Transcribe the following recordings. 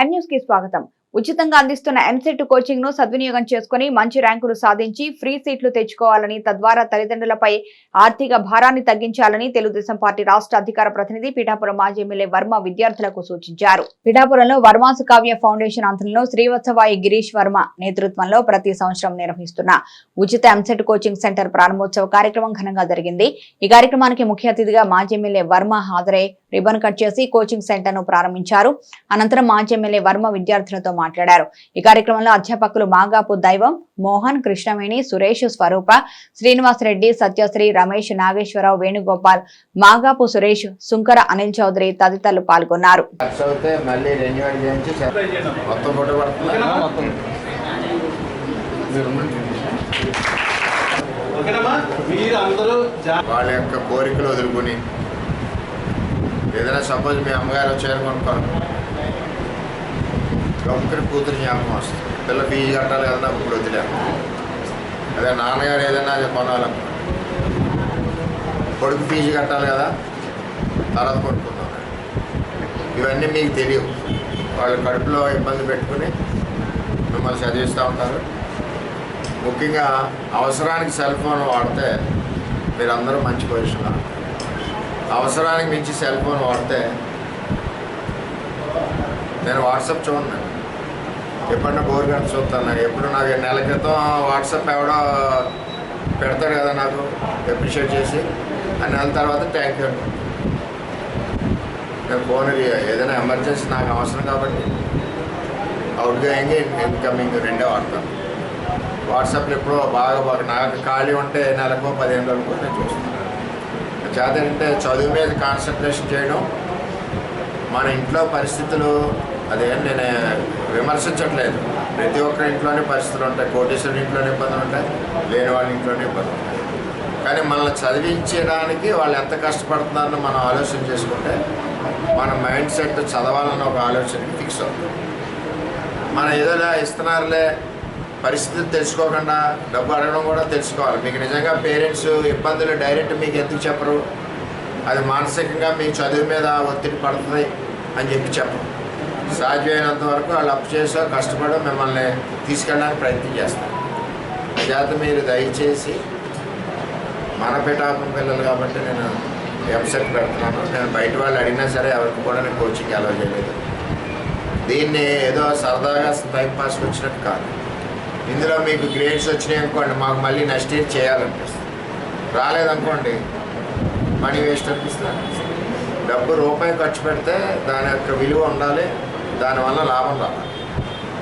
ఎన్ న్యూస్కి స్వాగతం. ఉచితంగా అందిస్తున్న ఎంసెట్ కోచింగ్ను సద్వినియోగం చేసుకుని మంచి ర్యాంకులు సాధించి ఫ్రీ సీట్లు తెచ్చుకోవాలని తద్వారా తల్లిదండ్రులపై ఆర్థిక భారాన్ని తగ్గించాలని తెలుగుదేశం పార్టీ రాష్ట్ర అధికార ప్రతినిధి పీఠాపురం మాజీ ఎమ్మెల్యే వర్మ విద్యార్థులకు సూచించారు. పీఠాపురంలో వర్మాసు కావ్య ఫౌండేషన్ ఆంధ్రంలో శ్రీవత్సవాయి గిరీష్ వర్మ నేతృత్వంలో ప్రతి సంవత్సరం నిర్వహిస్తున్న ఉచిత ఎంసెట్ కోచింగ్ సెంటర్ ప్రారంభోత్సవ కార్యక్రమం ఘనంగా జరిగింది. ఈ కార్యక్రమానికి ముఖ్య అతిథిగా మాజీ ఎమ్మెల్యే వర్మ హాజరై రిబన్ కట్ చేసి కోచింగ్ సెంటర్ను ప్రారంభించారు. అనంతరం మాజీ ఎమ్మెల్యే వర్మ విద్యార్థులతో మాట్లాడారు. ఈ కార్యక్రమంలో అధ్యాపకులు మాగాపు దైవం మోహన్ కృష్ణవేణి సురేష్ స్వరూప శ్రీనివాసరెడ్డి సత్యశ్రీ రమేష్ నాగేశ్వరరావు వేణుగోపాల్ మాగాపు సురేష్ సుంకర అనిల్ చౌదరి తదితరులు పాల్గొన్నారు. వాళ్ళ యొక్క కోరికలు వదులుకొని ఏదైనా సపోజ్ మీ అమ్మగారు వచ్చారు కొనుక్కోను ఒక్కరి కూతురు జ్ఞాపకం వస్తుంది. పిల్ల ఫీజు కట్టాలి కదా నాకు ఇప్పుడు వదిలేము అదే నాన్నగారు ఏదైనా అది కొనాలనుకో కొడుకు ఫీజు కట్టాలి కదా తర్వాత కొనుక్కుందాం. ఇవన్నీ మీకు తెలియవు. వాళ్ళు కడుపులో ఇబ్బంది పెట్టుకుని మిమ్మల్ని చదివిస్తూ ఉంటారు. ముఖ్యంగా అవసరానికి సెల్ ఫోన్ వాడితే మీరందరూ మంచి పొజిషన్లో ఉంటారు. అవసరానికి మించి సెల్ ఫోన్ వాడితే నేను వాట్సాప్ చూడండి ఎప్పుడన్నా బోర్ కానీ చూస్తాను. ఎప్పుడు నాకు నెల క్రితం వాట్సాప్ ఎవడో పెడతాడు కదా నాకు అప్రిషియేట్ చేసి. ఆ నెల తర్వాత థ్యాంక్ యూ నేను ఫోన్ ఏదైనా ఎమర్జెన్సీ నాకు అవసరం కాబట్టి అవుట్ గోయింగ్ ఇన్కమింగ్ రెండే వాడతాను. వాట్సాప్లో ఎప్పుడో బాగా బాగా నాకు ఖాళీ ఉంటే నెలకు పదిహేను రోజులకు నేను చూస్తున్నాను చేత చదువు మీద కాన్సన్ట్రేషన్ చేయడం. మన ఇంట్లో పరిస్థితులు అదేం నేను విమర్శించట్లేదు. ప్రతి ఒక్కరి ఇంట్లోనే పరిస్థితులు ఉంటాయి. కోటేశ్వరుడి ఇంట్లోనే ఇబ్బందులు ఉంటాయి. లేని వాళ్ళ ఇంట్లోనే ఇబ్బందులు ఉంటాయి. కానీ మనల్ని చదివించడానికి వాళ్ళు ఎంత కష్టపడుతున్నారని మనం ఆలోచన చేసుకుంటే మన మైండ్ సెట్ చదవాలన్న ఒక ఆలోచనకి ఫిక్స్ అవుతుంది. మనం ఏదోలా ఇస్తున్నారులే పరిస్థితులు తెలుసుకోకుండా డబ్బు అడగడం కూడా తెలుసుకోవాలి. మీకు నిజంగా పేరెంట్స్ ఇబ్బందులు డైరెక్ట్ మీకు ఎందుకు చెప్పరు? అది మానసికంగా మీ చదువు మీద ఒత్తిడి పడుతుంది అని చెప్పి చెప్పరు. సాధ్యమైనంత వరకు వాళ్ళు అప్పు చేసో కష్టపడో మిమ్మల్ని తీసుకెళ్ళడానికి ప్రయత్నం చేస్తారు. చేత మీరు దయచేసి మన పిఠాపం పిల్లలు కాబట్టి నేను వెబ్సైట్ పెడుతున్నాను. నేను బయట వాళ్ళు అడిగినా సరే ఎవరికి కూడా నేను కోచింగ్ అలౌ చేయలేదు. దీన్ని ఏదో సరదాగా టైంపాస్కి వచ్చినట్టు కాదు. ఇందులో మీకు గ్రేడ్స్ వచ్చినాయి అనుకోండి మాకు మళ్ళీ నెక్స్ట్ ఇయర్ చేయాలనిపిస్తుంది. రాలేదనుకోండి మనీ వేస్ట్ అనిపిస్తుంది. డబ్బు రూపాయి ఖర్చు పెడితే దాని యొక్క విలువ ఉండాలి దానివల్ల లాభం రావాలి.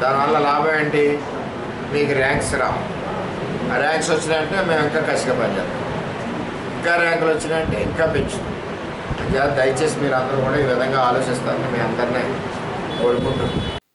దానివల్ల లాభం ఏంటి? మీకు ర్యాంక్స్ రావు. ఆ ర్యాంక్స్ వచ్చినాయంటే మేము ఇంకా కసిగా పనిచేస్తాం. ఇంకా ర్యాంకులు వచ్చినాయంటే ఇంకా పెంచుతాం. దయచేసి మీరు అందరూ కూడా ఈ విధంగా ఆలోచిస్తారని మీ అందరినీ కోరుకుంటున్నాం.